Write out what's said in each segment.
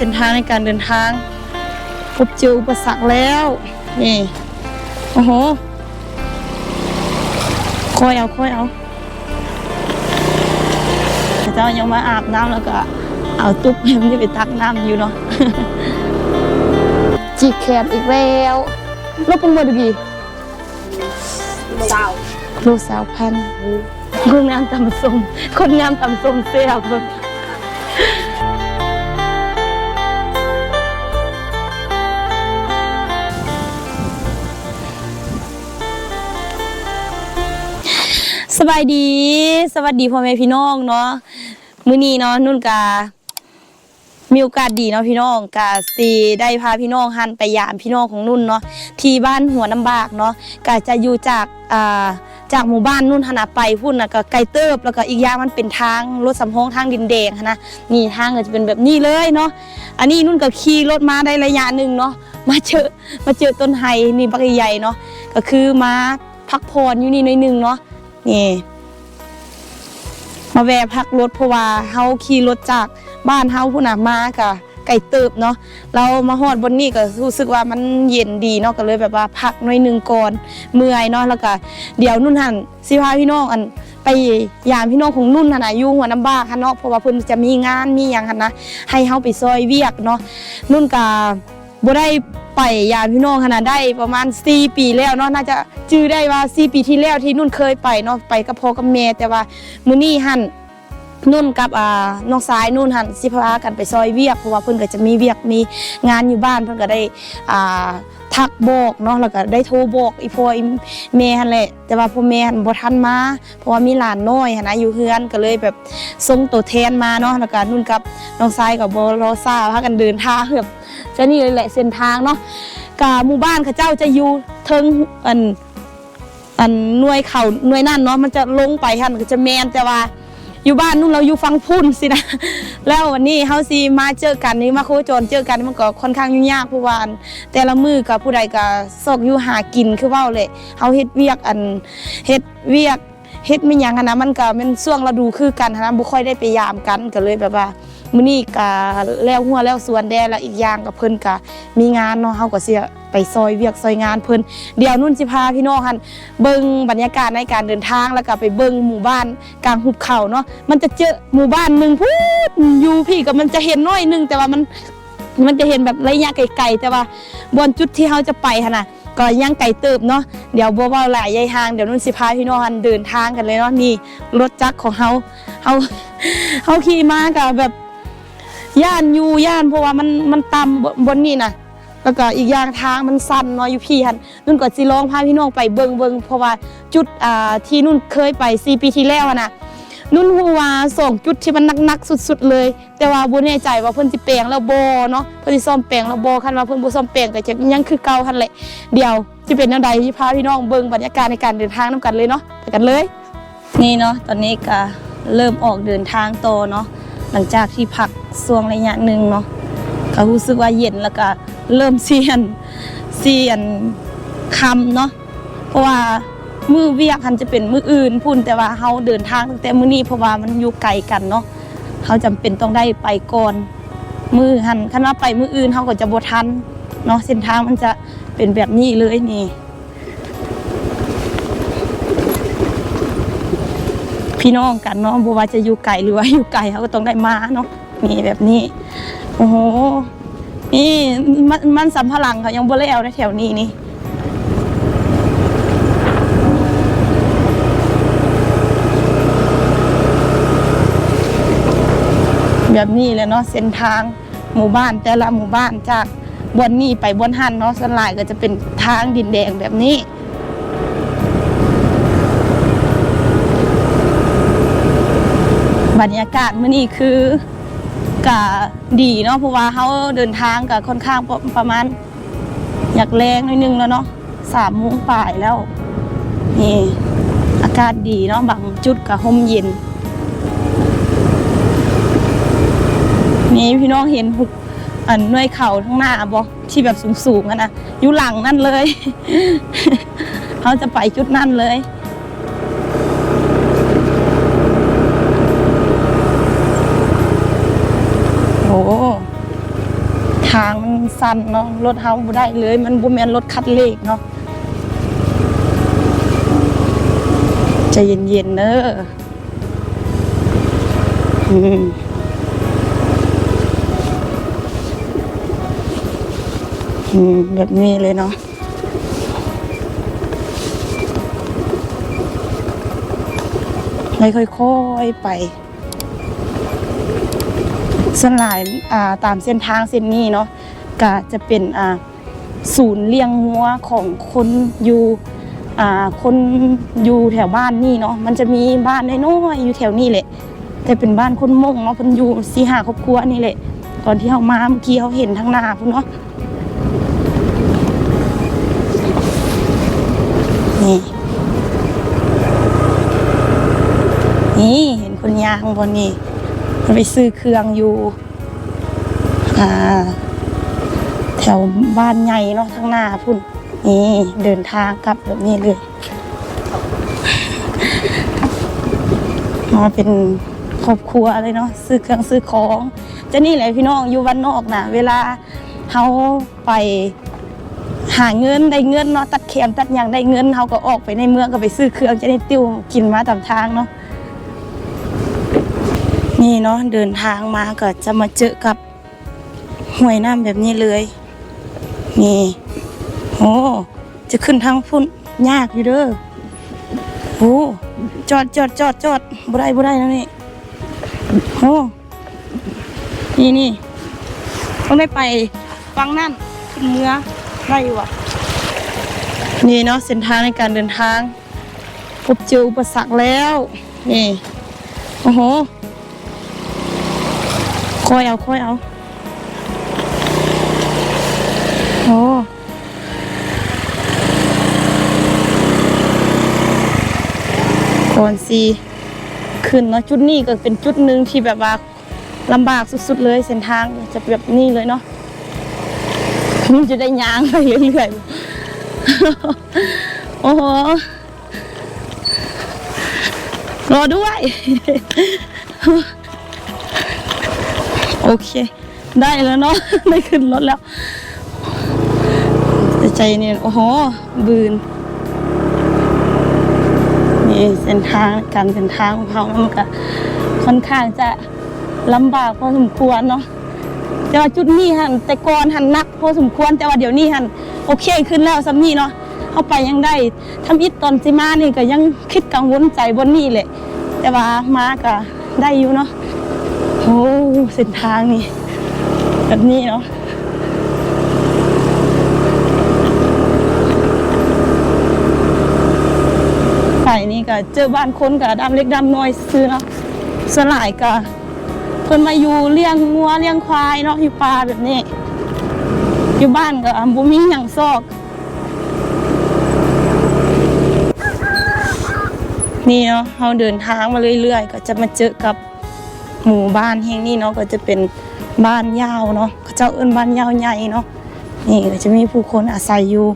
เส้นทางในการเดินทางพบเจออุปสรรคแล้ว นี่ โอ้โหคอยเอาคอยเอาพระเจ้ายังมาอาบน้ำแล้วก็ เอาตุ๊บให้มันจะไปตักน้ำอยู่เนาะจีกแขนอีกแล้วลบเป็นเบอร์ดีสาวโลสาวพันคนงามตำส้มคนงามตำส้มเสียบ บายดี สวัสดีพ่อแม่พี่น้องเนาะมื้อนี้เนาะนุ่นกามีโอกาสดีเนาะพี่น้องกาซีได้พาพี่น้องหันไปยามพี่น้องของนุ่นเนาะที่บ้านหัวน้ำบากเนาะกาจะอยู่จากอ่าจากหมู่บ้านนุ่นหนนาไปพุ่นนะก็ไกลเติบแล้วก็อีกอย่างมันเป็นทางรถสำโพงทางดินแดงนะนี่ทางก็จะเป็นแบบนี้เลยเนาะอันนี้นุ่นก็ขี่รถมาได้ระยะหนึ่งเนาะมาเจอมาเจอต้นไฮนี่บักใหญ่เนาะก็คือมาพักผ่อนอยู่นี่หน่อยหนึงเนาะ นี่มาแวะพักรถเพราะว่าเฮาขี่รถจากบ้านเฮาพุ่นน่ะมากะไก่เติบเนาะเรามาฮอดบนนี้ก็รู้สึกว่ามันเย็นดีเนาะก็เลยแบบว่าพักหน่อยหนึงก่อนเมื่อยเนาะแล้วก็เดี๋ยวนุ่นหันสิพาพี่น้องอันไปยามพี่น้องของนุ่นหันน่ะอยู่หัวน้ำบ้าค่ะเนาะเพราะว่าเพิ่นจะมีงานมีหยังหั่นนะให้เฮาไปซอยเวียกเนาะนุ่นก็ บ่ได้ไปยามพี่น้องขนาดได้ประมาณ 4 ปีแล้วเนาะน่าจะจื้อได้ว่า 4 ปีที่แล้วที่นุ่นเคยไปเนาะไปกับพ่อกับแม่แต่ว่ามื้อนี้หั่นนุ่นกับอ่าน้องสายนุ่นหันสิพากันไปซอยเวียกเพราะว่าเพิ่นก็จะมีเวียกมีงานอยู่บ้านเพิ่นก็ได้อ่าทักบอกเนาะแล้วก็ได้โทรบอกอีพ่ออีแม่หั่นแหละแต่ว่าพ่อแม่หันบ่ทันมาเพราะว่ามีหลานน้อยหันนะอยู่เฮือนก็เลยแบบส่งตัวแทนมาเนาะแล้วก็นุ่นกับน้องสายกับบ่รอซ่าพากันเดินทางแบบ จะนี่เลยแหละเส้นทางเนาะกะหมู่บ้านเขาเจ้าจะอยู่เทิงอันอันหน่วยเขาหน่วยนั่นเนาะมันจะลงไปหันก็จะแมนแต่ว่า อยู่บ้านนู่นเราอยู่ฟังพุ่นสินะแล้ววันนี้เฮาสิมาเจอกันนี่มาโคจรเจอกันมันก็ค่อนข้างยุ่งยากเพราะว่านแต่ละมือกับผู้ใดก็ซอกอยู่หากินคือเว้าเลยเฮาเฮ็ดเวียกอันเฮ็ดเวียกเฮ็ดไม่ยังนะมันก็เป็นช่วงฤดูคือกันนนะบ่ค่อยได้ไปยามกันก็เลยแบบว่า มื้อนี้ก็แล้วหัวแล้วสวนแดแล้วอีกอย่างกับเพิ่นก็มีงานเนาะเฮาก็สิไปซอยเวียกซอยงานเพิ่นเดี๋ยวนุ่นสิพาพี่น้องหั่นเบิ่งบรรยากาศในการเดินทางแล้วก็ไปเบิ่งหมู่บ้านกลางหุบเขาเนาะมันจะเจอหมู่บ้านหนึ่งพูดอยู่พี่ก็มันจะเห็นน้อยหนึงแต่ว่ามันมันจะเห็นแบบระยะไกลๆแต่ว่าบนจุดที่เขาจะไปหั่นน่ะก็ยังไกลเติบเนาะเดี๋ยวบ่เว้าหลายยายหางเดี๋ยวนุ่นสิพาพี่น้องหันเดินทางกันเลยเนาะนี่รถจักรของเฮาเฮาเฮาขี่มาก็แบบ ย่านอยู่ย่านเพราะว่ามันมันต่ำบนนี่นะแล้วก็อีกอย่างทางมันสั้นเนาะอยู่พี่หันนุ่นก็สิลองพาพี่น้องไปเบิงเบิงเพราะว่าจุดอ่าที่นุ่นเคยไป4ปีที่แล้วนะนุ่นฮูว่าสองจุดที่มันนักๆสุด ๆ เลย แต่ว่าบ่แน่ใจว่าเพิ่นสิแปลงแล้วบ่เนาะเพิ่นสิซ่อมแปลงแล้วบ่คันว่าเพิ่นบ่ซ่อมแปลงก็จะยังคือเก่าหั่นแหละเดี๋ยวสิเป็นแนวใดที่พาพี่น้องเบิ่งบรรยากาศในการเดินทางนํกันเลยเนาะไปกันเลย นี่เนาะตอนนี้ก็เริ่มออกเดินทางโตเนาะ หลังจากที่พักช่วงระยะหนึ่งเนาะก็รู้สึกว่าเย็นแล้วก็เริ่มเสียนเสียนคำเนาะเพราะว่ามือเวียกคันจะเป็นมืออื่นพุ่นแต่ว่าเฮาเดินทางตั้งแต่มือนี้เพราะว่ามันอยู่ไกลกันเนาะเฮาจำเป็นต้องได้ไปก่อนมือหันคันว่าไปมืออื่นเฮาก็จะบทันเนาะเส้นทางมันจะเป็นแบบนี้เลยนี่ พี่น้องกันเนาะบ่ว่าจะอยู่ไกลหรือว่าอยู่ไกลเขาก็ต้องได้มาเนาะนี่แบบนี้ โอ้โหนี่มันมันสำพลังเขายังบ่แล้วในแถวนี้นี่แบบนี้แหละเนาะเส้นทางหมู่บ้านแต่ละหมู่บ้านจากบนนี้ไปบนหันเนาะส่วนหลายก็จะเป็นทางดินแดงแบบนี้ บรรยากาศมื้อนี้คือกะดีเนาะเพราะว่าเขาเดินทางกับค่อนข้างประประมาณ อยากแรงนิดนึงแล้วเนาะสามโมงป่ายแล้วนี่อากาศดีเนาะบางจุดกับห่มเย็นนี่พี่น้องเห็นหุบอันหน่วยเข่าทั้งหน้าบอที่แบบสูงๆอะนะอยู่หลังนั่นเลย เขาจะไปจุดนั่นเลยางมันสั้นเนาะรถเฮาบ่ได้เลย มันบ่แม่นรถคัดเลขเนาะใจเย็นๆเด้ออืมอืมแบบนี้เลยเนาะให้ค่อยๆไป ส่วนหลายาตามเส้นทางเส้นนี้เนาะก็จะเป็นศูนย์เลี้ยงงัวของคนอยู่อคนอยู่แถวบ้านนี่เนาะมันจะมีบ้านน้อยอยู่แถวนี้แหละแต่เป็นบ้านคนมงเนาะเพิ่นอยู่สี่ห้าครอบครัวนี่แหละตอนที่เขามาเมื่อกี้เขาเห็นทางหน้าพุ่นเนาะนี่นี่เห็นคนยางบนนี่ ไปซื้อเครื่องอยู่อแถวบ้านใหญ่เนาะทางหน้าพุ่นนี่เดินทางกลับแบบนี้เลยมาเป็นครอบครัวเลยเนาะซื้อเครื่องซื้อของจะนี่แหละพี่น้องอยู่วันนอกนะเวลาเขาไปหาเงินได้เงินเนาะตัดเข็มตัดอย่างได้เงินเขาก็ออกไปในเมืองก็ไปซื้อเครื่องจะได้ติ้วกินมาตามทางเนาะ นี่เนาะเดินทางมาก็จะมาเจอกับห้วยน้ำแบบนี้เลย นี่โอ้จะขึ้นทางพุ่นยากอยู่เด้อโอ้จอดจอดจอดจอดบ่ได้บ่ได้แล้วนี่โอ้นี่นี่ต้องได้ไปฟังนั่นขึ้นเมือได้อยู่อะนี่เนาะเส้นทางในการเดินทางพบเจออุปสรรคแล้ว นี่ โอ้โห ค่อยเอาค่อยเอา โอ้ก่อนสิขึ้นเนาะจุดนี้ก็เป็นจุดหนึ่งที่แบบว่าลำบากสุดๆเลยเส้นทางจะแบบนี้เลยเนาะมันจะได้ยางไปเรื่อยๆโอ้โหรอด้วย โอเค ได้แล้วเนาะ ได้ขึ้นรถแล้วแต่ใจเนี่ย โอ้โห บืน นี่เส้นทางการเดินทางของเขามันก็ค่อนข้างจะลำบากพอสมควรเนาะแต่ว่าจุดนี้หันแต่ก่อนหันนักพอสมควรแต่ว่าเดี๋ยวนี้หันโอเคขึ้นแล้วสำนี้เนาะเข้าไปยังได้ทำอิฐตอนสิมานี่ก็ยังคิดกังวลใจบนนี่แหละแต่ว่ามาก็ได้อยู่เนาะ โอ้เส้นทางนี่ แบบนี้เนาะไปนี่ก็เจอบ้านคนกับดำเล็กดำน้อยซื้อเนาะสลายก็เพิ่นมาอยู่เลี้ยงงัวเลี้ยงควายเนาะอยู่ป่าแบบนี้ อยู่บ้านก็บ่มีหยังซอก นี่เนาะเราเดินทางมาเรื่อยๆ ก็จะมาเจอกับ หมู่บ้านแห่งนี้เนาะก็จะเป็นบ้านยาวเนาะเขาเจ้าเอิ้นบ้านยาวใหญ่เนาะนี่ก็จะมีผู้คนอาศัยอยู่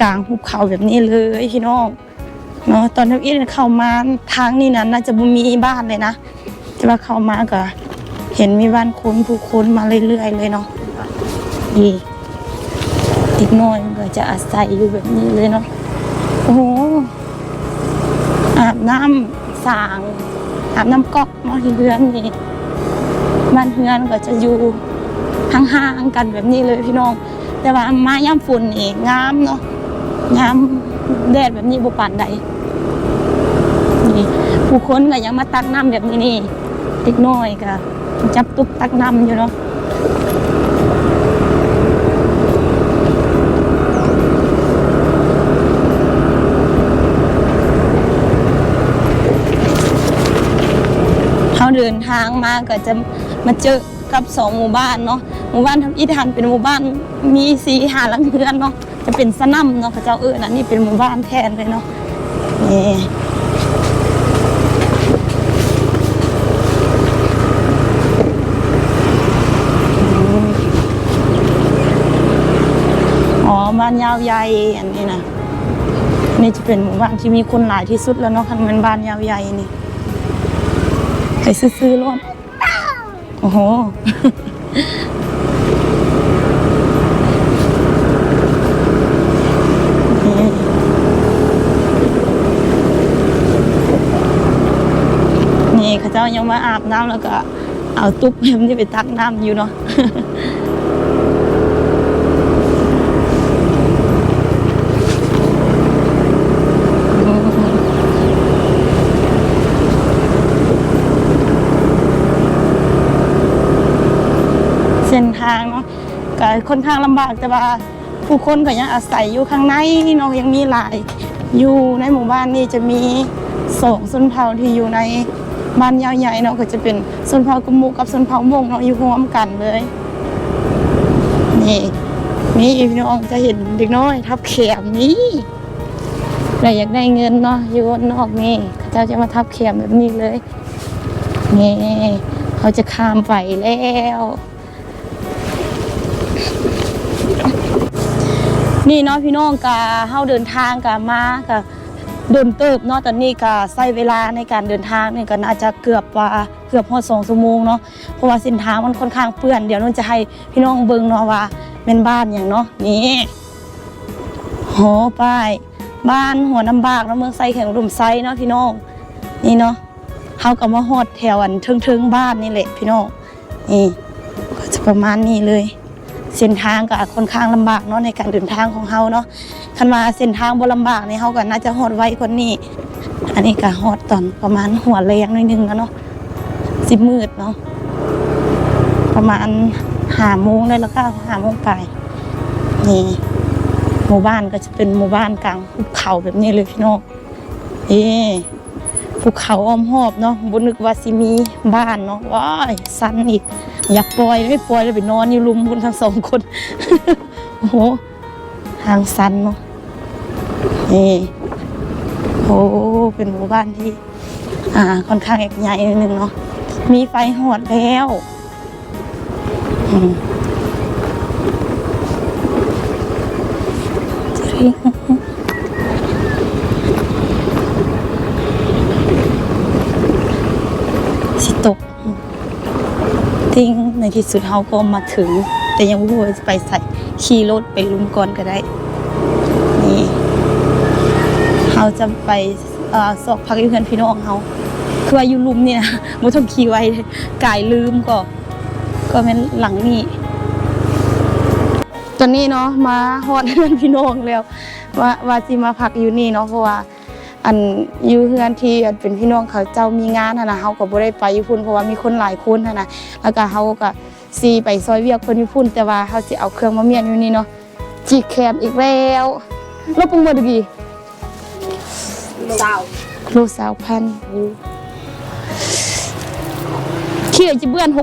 กลางหุบเขาแบบนี้เลยพี่น้องเนาะตอนที่เข้ามาทางนี้นั้นน่าจะบ่มีบ้านเลยนะแต่ว่าเข้ามาก็เห็นมีบ้านคนผู้คนมาเรื่อยๆเลยเนาะนี่เด็กน้อยก็จะอาศัยอยู่แบบนี้เลยเนาะโอ้โหอาบน้ำสาง อาบน้ำก๊อกนาะที่เฮือนนี่บ้านเฮือนก็จะอยู่ห่างๆกันแบบนี้เลยพี่น้อง แต่ว่ามาย่ำฝนนี่งามเนาะงามแดดแบบนี้บุปานใดนี่ผู้คนก็ยังมาตักน้ำแบบนี้นี่เด็กน้อยก็จับตุ๊กตักน้ำอยู่เนาะ เดินทางมาก็จะมาเจอกับสองหมู่บ้านเนาะหมู่บ้านทำอิฐานเป็นหมู่บ้านมีสีหาลังเรือนเนาะจะเป็นสนัมเนาะพระเจ้าเออนะนี่เป็นหมู่บ้านแทนเลยเนาะนี่อ๋อบ้านยาวใหญ่อันนี้นะนี่จะเป็นหมู่บ้านที่มีคนหลายที่สุดแล้วเนาะคันเป็นบ้านยาวใหญ่นี่ ซื้อๆรถโอ้โห นี่ข้าเจ้ายังมาอาบน้ำแล้วก็ เอาตุ๊บเอ็มนี่ไปตักน้ำอยู่เนาะ เส้นทางเนาะก็ค่อนข้างลำบากแต่ว่าผู้คนก็ยังอาศัยอยู่ข้างในเนาะยังมีหลาย อยู่ในหมู่บ้านนี่จะมีสองชนเผ่าที่อยู่ในบ้านยาวใหญ่เนาะก็จะเป็นชนเผ่ากะมุกับชนเผ่ามงเนาะอยู่ร่วมกันเลยนี่นี่พี่น้องจะเห็นเด็กน้อย ทับแขมนี่แต่อยากได้เงินเนาะอยู่นอกนี่เขาจ้าจะมาทับแขมแบบนี้เลยนี่เขาจะข้ามไปแล้ว นี่เนาะพี่น้องกาเฮาเดินทางกามาก็โดนเติบเนาะตอนนี้ก็ใช้เวลาในการเดินทางเนี่ยก็น่าจะเกือบว่าเกือบพอสองชั่วโมงเนาะเพราะว่าเส้นทางมันค่อนข้างเปื้อนเดี๋ยวนุ่นจะให้พี่น้องเบิ่งเนาะว่าเป็นบ้านอย่างเนาะนี่โหป้ายบ้านหัวน้ำบากเนาะเมืองไซแข่งรุมไซเนาะพี่น้องนี่เนาะเฮาก็มาฮอดแถวอันเทิงๆบ้านนี่แหละพี่น้องนี่ก็จะประมาณนี้เลย เส้นทางก็ค่อนข้างลำบากเนาะในการเดินทางของเฮาเนาะคันว่าเส้นทางบ่ลำบากนี่เฮาก็น่าจะฮอดไวกว่านี้อันนี้ก็ฮอดตอนประมาณหัวแรงหนิดนึงแล้วเนาะสิมืดเนาะประมาณหาโมงเลยแล้วก็หาโมงไปนี่หมู่บ้านก็จะเป็นหมู่บ้านกลางภูเขาแบบนี้เลยพี่น้องนี่ภูเขาอ้อมหอบเนาะบ่นึกว่าสิมีบ้านเนาะว้ายสั้นอีก อยากปล่อยไม่ปล่อยเลยไปนอนอยู่รุมคุณทั้งสองคน โอ้โหทางสันเนาะนี่โอ้เป็นหมู่บ้านที่ อ่า ค่อนข้างใหญ่นิดนึงเนาะมีไฟหอดแล้วอืม ทิ้งในที่สุดเขาก็มาถึง แต่ยังไม่รู้ว่าจะไปใส่ขี่รถไปลุมก่อนก็ได้ นี่เขาจะไปอ่อสอบพักอยู่เพื่อนพี่น้องเขาคือว่าอยู่ลุมเนี่ยนะม่ต้องขี่ไว้กายลืมก็ ก็เป็นหลังนี้ตอนนี้เนาะมาฮอดเพื่อนพี่น้องแล้วว่าว่าสิมาพักอยู่นี่เนาะเพราะว่า อันอยู่เฮือนที่อันเป็นพี่น้องเขาเจ้ามีงานหั่นนะเฮาก็บ่ได้ไปอยู่พุ่นเพราะว่ามีคนหลายคนหั่นนะแล้วก็เฮาก็สิไปซอยเวียกคนอยู่พุ่นแต่ว่าเฮาสิเอาเครื่องมาเมียนอยู่นี่เนาะจีแคมอีกแล้วลบปรุงบ่ดีสาวโลสาวพันเขี้ยวจะเบื่อน6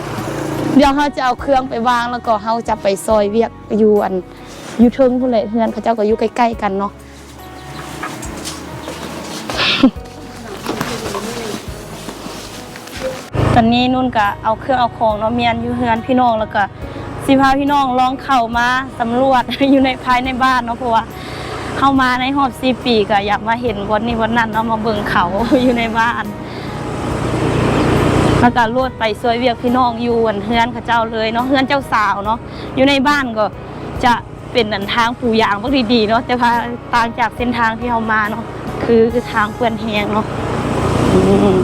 70เดี๋ยวเฮาจะเอาเครื่องไปวางแล้วก็เฮาจะไปซอยเวียกอยู่อันอยู่เทิงพุ่นเลยเฮือนเขาเจ้าก็อยู่ใกล้ๆกันเนาะ ตอนนี้นุ่นก็เอาเครื่องเอาของเนาะเมียนอยู่เฮือนพี่น้องแล้วก็สิพาพี่น้องลองเข้ามาสำรวจ อยู่ในภายในบ้านเนาะเพราะว่าเข้ามาในหอบสี่ปีก็อยากมาเห็นวันนี้วันนั้นเนาะมาเบิ่งเขาอยู่ในบ้านแล้วก็ลวดไปซวยเวียกพี่น้องอยู่อันเฮือนเขาเจ้าเลยเนาะเฮือนเจ้าสาวเนาะอยู่ในบ้านก็จะ เป็นอันทางผูยางพวกดีๆเนาะแต่พาต่างจากเส้นทางที่เรามาเนาะคือคือทางเปื้อนแหงเนาะอืม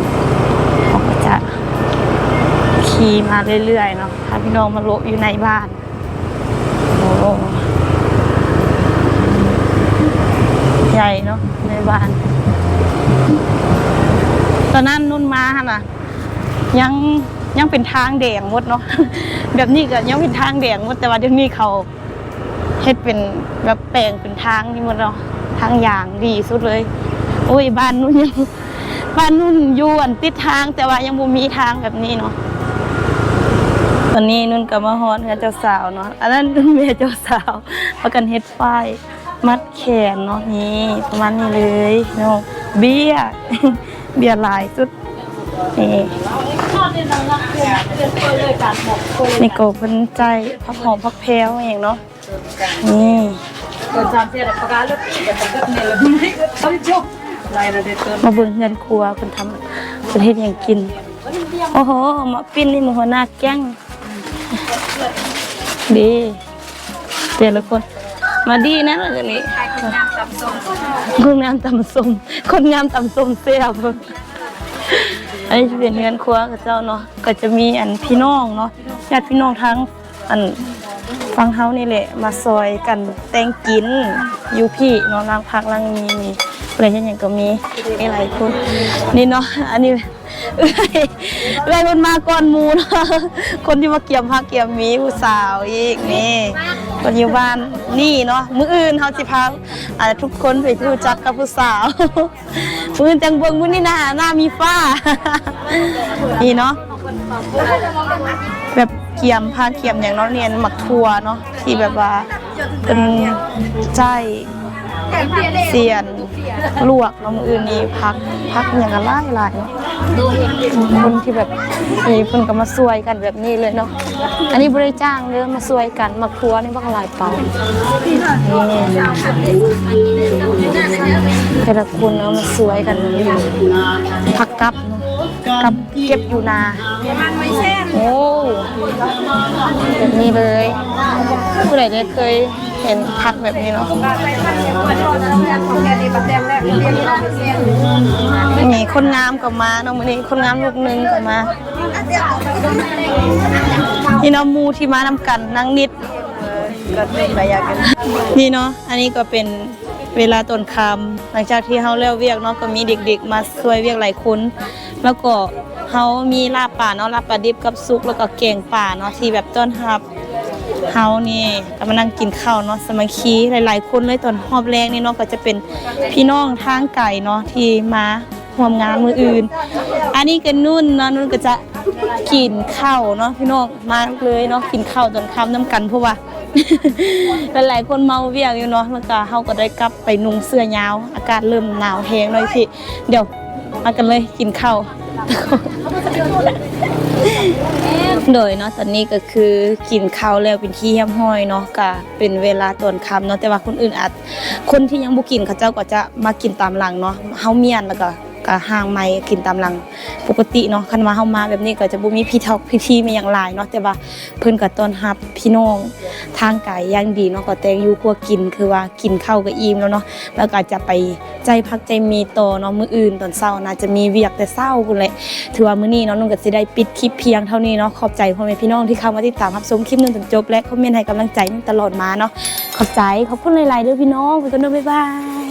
เขาก็จะขี่มาเรื่อยๆเนาะพาพี่น้องมาโละอยู่ในบ้านโอ้ใหญ่เนาะในบ้าน ตอนนั้นนุ่นมาฮะน่ะยังยังเป็นทางแดงหมดเนาะแบบนี้ก็ยังเป็นทางแดงหมดแต่ว่าเดี๋ยวนี้เขา เฮ็ดเป็นแบบแปลงเป็นทางนี่หมดเนาะทางอย่างดีสุดเลย โอ้ยบ้านนุ่นยังบ้านนุ่นยู่อันติดทางแต่ว่ายังบ่มีทางแบบนี้เนาะตอนนี้นุ่นกับมาฮอนกับเจ้าสาวเนาะอันนั้นนุ่นเมียเจ้าสาวประกันเฮ็ดฝ้ายมัดแขนเนาะนี่ประมาณนี้เลยเนาะเบี้ยเบี้ยหลายสุดนี่นี่โกเพิ่นใจพักหอมพักแพรวอย่างเนาะ มเสียประกาเดี๋ยวก็เนี่ยเลยไม่ก็ทำจบไรนะเด็กเกินมาเบิ่งเงินครัวเพิ่นทำเพิ่นเฮ็ดยังกิน โอ้โหมาปิ้นนี่หมูหัวหน้าแก๊งดีแต่ละคนมาดีนะเรื่องนี้คนงามตำส้มคนงามตำส้มคนงามตำสมเสียบอันนี้จะเป็นเรือนครัวกับเจ้าเนาะก็จะมีอันพี่น้องเนาะญาติพี่น้องทั้งอัน ฟังเฮานี่แหละ มาซอยกันแต่งกินอยู่พี่เนาะล้างพักล้างมีมีอะไรอย่างเงี้ยก็มีมีหลายคนนี่เนาะอันนี้เอ้ยเอ้ยคนมาก่อนมูเนาะคนที่มาเกี่ยมพักเกี่ยมมีผู้สาวอีกนี่คนอยู่บ้านนี่เนาะมืออื่นเฮาสิพาอ่าทุกคนไปรู้จักกับผู้สาวมื้ออื่นจังบิ่งมือนี่น้าหน้ามีฝ้านี่เนาะแบบ กี่ยมผ้าเกี่ยมอย่างน้องเรียนหมักทัวเนาะที่แบบว่าเป็นใจเสียนลวกน้องมืออื่นนี่พักพักอย่างละหลายเนาะคนที่แบบมีเพิ่นก็มาซวยกันแบบนี้เลยเนาะอันนี้บริจ้างเด้อมาซวยกันหมักทัวนี่บักหลายเป่านี่แต่ละคนเอามาซวยกันพักกับน กับเก็บอยู่นาโอ้แบบนี้เลยผู้ใดได้เคยเห็นพักแบบนี้เนาะมีคนงามก็มาเนาะมื้อนี้คนงามลูกหนึงก็มานี่เนาะหมูที่มานำกันนั่งนิดก็เป็นระยะกันนี่เนาะอันนี้ก็เป็น เวลาต้นคำหลังจากที่เฮาแล้วเวียกเนาะก็มีเด็กๆ มาช่วยเวียกหลายคนแล้วก็เฮามีลาบป่าเนาะลาบปลาดิบกับซุปแล้วก็แกงป่าเนาะที่แบบต้นรับเฮานี่ก็มานั่งกินข้าวเนาะสมัคคีหลาย ๆ คนเลยตอนรอบแรกนี่เนาะก็จะเป็นพี่น้องทางไก่เนาะที่มาร่วมงานมืออื่น อันนี้ก็นุ่นเนาะนุ่นก็จะกินข้าวเนาะพี่น้องมากเลยเนาะกินข้าวตอนค่ำน้ำกันเพราะว่า หลายๆคนเมาเวียกอยู่เนาะแล้วก็เฮาก็ได้กลับไปนุ่งเสื้อยาว อากาศเริ่มหนาวแฮงเลยพี่ เดี๋ยวมากันเลยกินข้าวโดยเนาะตอนนี้ก็คือกินข้าวแล้วเป็นที่เฮี้ยมห้อยเนาะก็เป็นเวลาตอนค่ำเนาะแต่ว่าคนอื่นอาจคนที่ยังบ่กินเขาเจ้าก็จะมากินตามหลังเนาะเฮาเมียนแล้วก็ ก็ห่างไม้กินตามหลังปกติเนาะคันว่าเฮามาแบบนี้ก็จะบ่มีพิธีพิธีมีหยังหลายเนาะแต่ว่าเพิ่นก็ต้อนรับพี่น้องทางกลอย่างดีเนาะก็แต่งอยู่ครัวกินคือว่ากินข้าวก็อิ่มแล้วเนาะแล้วก็จะไปใจพักใจมีต่อเนาะมื้ออื่นตอนเช้าน่าจะมีเวียกแต่เช้าพุ่นแหละถือว่ามื้อนี้เนาะนุ่นก็สิได้ปิดคลิปเพียงเท่านี้เนาะขอบใจพ่อแม่พี่น้องที่เข้ามาติดตามรับชมคลิปนึงจนจบและคอมเมนต์ให้กำลังใจนุ่นตลอดมาเนาะขอบใจขอบคุณหลายๆเด้อพี่น้องไปกันเด้อบ๊ายบาย